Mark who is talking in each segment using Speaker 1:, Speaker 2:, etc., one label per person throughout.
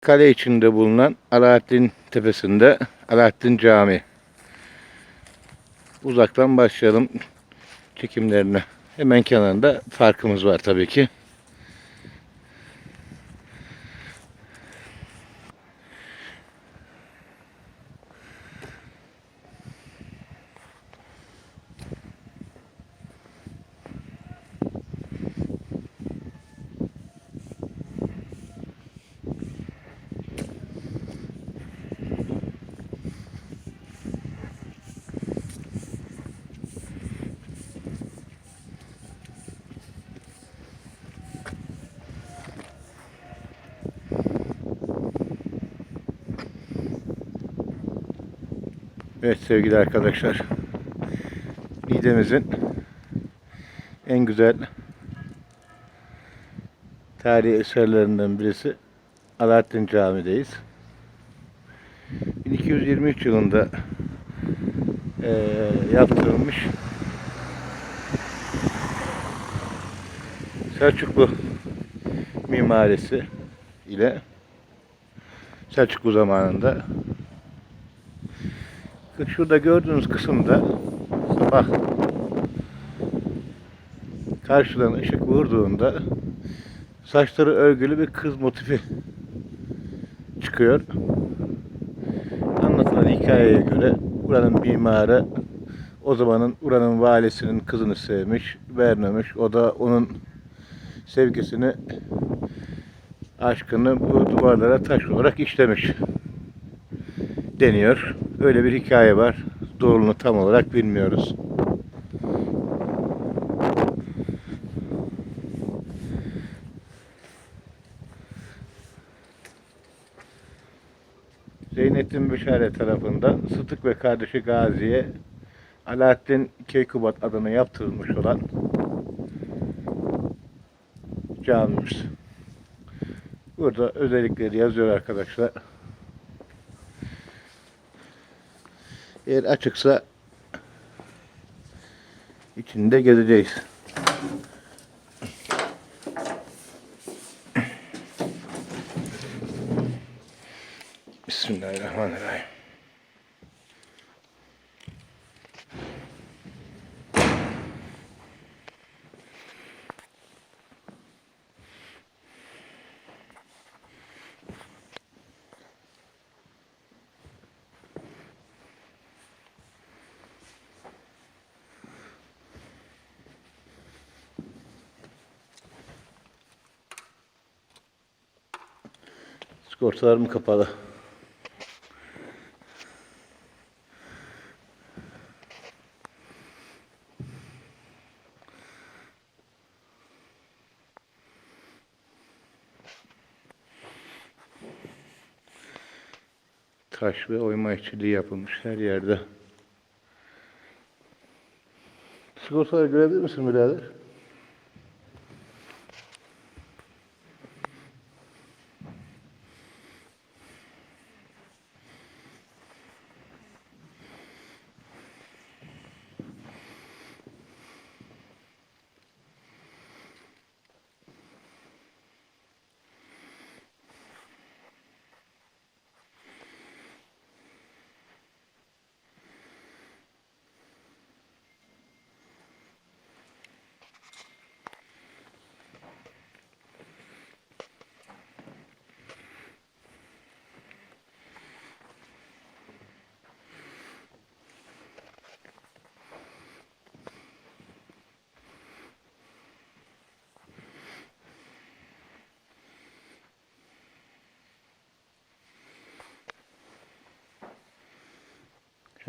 Speaker 1: Kale içinde bulunan Alaaddin Tepesi'nde Alaaddin Camii. Uzaktan başlayalım çekimlerine. Hemen kenarında parkımız var tabii ki. Evet sevgili arkadaşlar. Niğde'mizin en güzel tarihi eserlerinden birisi Alaaddin Camii'deyiz. 1223 yılında eee, yaptırılmış Selçuklu mimarisi ile Selçuklu zamanında Şurada gördüğünüz kısımda sabah karşıdan ışık vurduğunda saçları örgülü bir kız motifi çıkıyor. Anlatılan hikayeye göre buranın mimarı o zamanın buranın valisinin kızını sevmiş, vermemiş. O da onun sevgisini, aşkını bu duvarlara taş olarak işlemiş deniyor. Öyle bir hikaye var. Doğruluğunu tam olarak bilmiyoruz. Zeynettin Büşare tarafından Sıtık ve kardeşi Gazi'ye Alaaddin Keykubat adına yaptırılmış olan camimiz. Burada özellikleri yazıyor arkadaşlar. Eğer açıksa içinde gezeceğiz. Sigortalarım kapalı. Taş ve oyma işçiliği yapılmış her yerde. Sigortaları görebilir misin birader?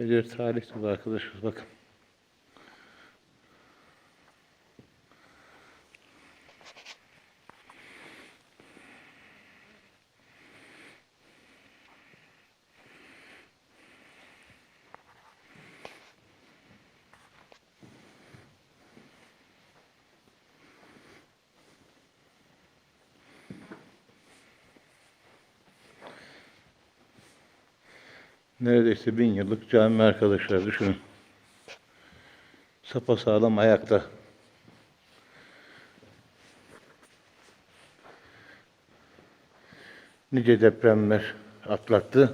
Speaker 1: Bir tarih dolu arkadaşlar bakın. Neredeyse bin yıllık cami arkadaşlar düşünün. Sapasağlam ayakta. nice depremler atlattı.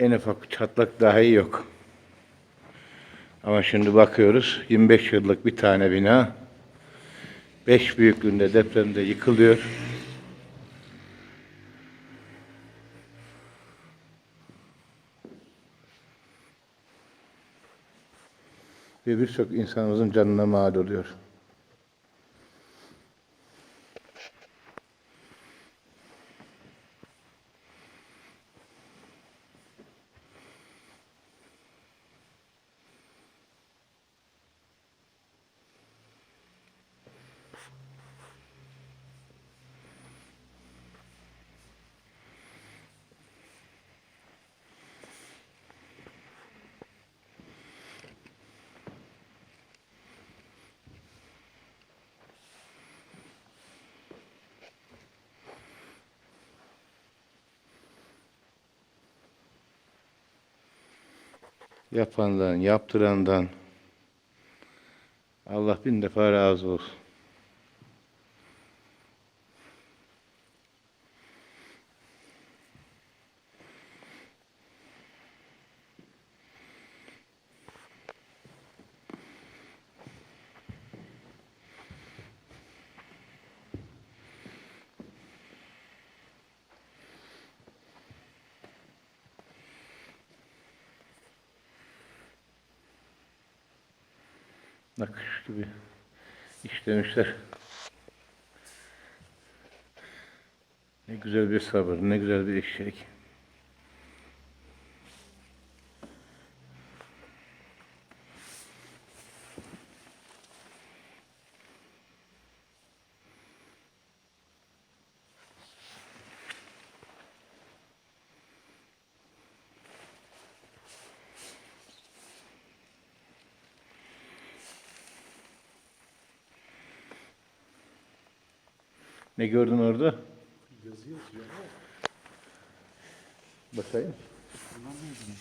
Speaker 1: En ufak çatlak dahi yok. Ama şimdi bakıyoruz 25 yıllık bir tane bina 5 büyüklüğünde depremde yıkılıyor. Ve birçok insanımızın canına mal oluyor. Yapandan, yaptırandan Allah bin defa razı olsun. Nakış gibi işlemişler. Ne güzel bir sabır, ne güzel bir işçilik. Ne gördün orada?
Speaker 2: Yazı yazıyor ama
Speaker 1: Bakayım.
Speaker 2: anlamıyorum.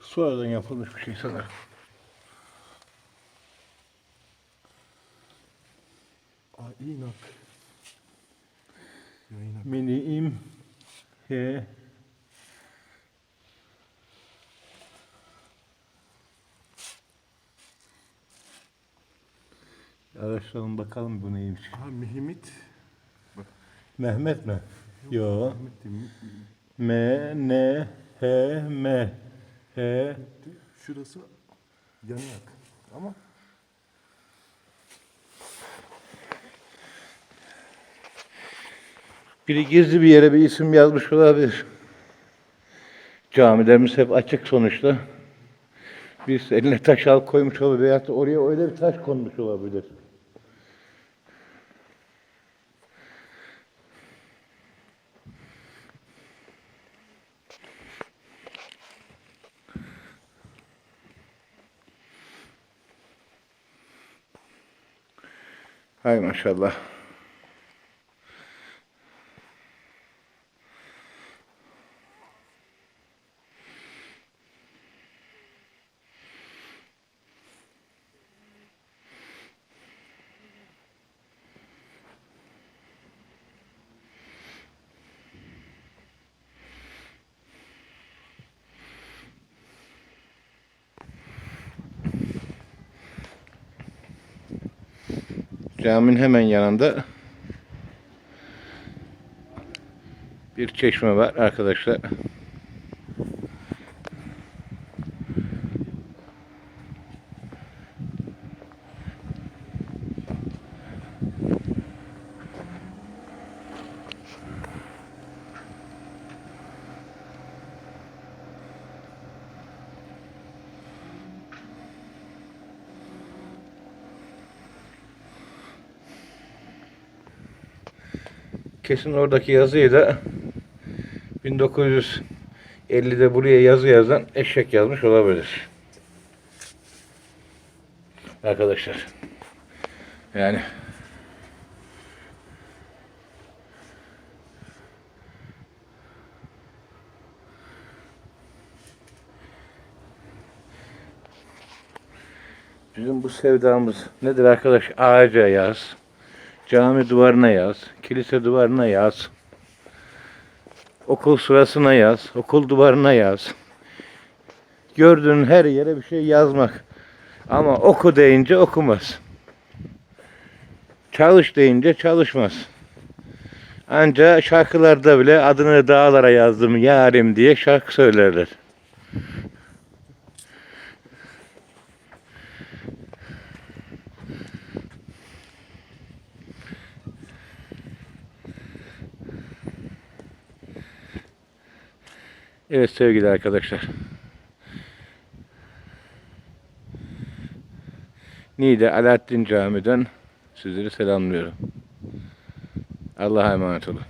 Speaker 1: Sonradan yapılmış bir şey sanırım.
Speaker 2: Aa inak. Yayınak.
Speaker 1: Mini'im he Araştıralım bakalım bu neymiş.
Speaker 2: Ha Mehmet.
Speaker 1: Mehmet mi? Yo.
Speaker 2: Mehmet değil mi?
Speaker 1: M N H M H
Speaker 2: Şurası yanayak. Ama
Speaker 1: Biri gizli bir yere bir isim yazmış olabilir. Camilerimiz hep açık sonuçta. Birisi eline taş al koymuş olabilir veyahut da oraya öyle bir taş konmuş olabilir. Hay maşallah. Caminin hemen yanında bir çeşme var arkadaşlar. Kesin oradaki yazıyı da 1950'de buraya yazı yazan eşek yazmış olabilir. Arkadaşlar. Yani Bizim bu sevdamız nedir arkadaş? Ağaca yaz, cami duvarına yaz, kilise duvarına yaz, okul sırasına yaz, okul duvarına yaz. Gördüğün her yere bir şey yazmak. Ama oku deyince okumaz. Çalış deyince çalışmaz. Anca şarkılarda bile adını dağlara yazdım yarim diye şarkı söylerler. Evet sevgili arkadaşlar. Niğde Alaaddin Camii'den sizleri selamlıyorum. Allah'a emanet olun.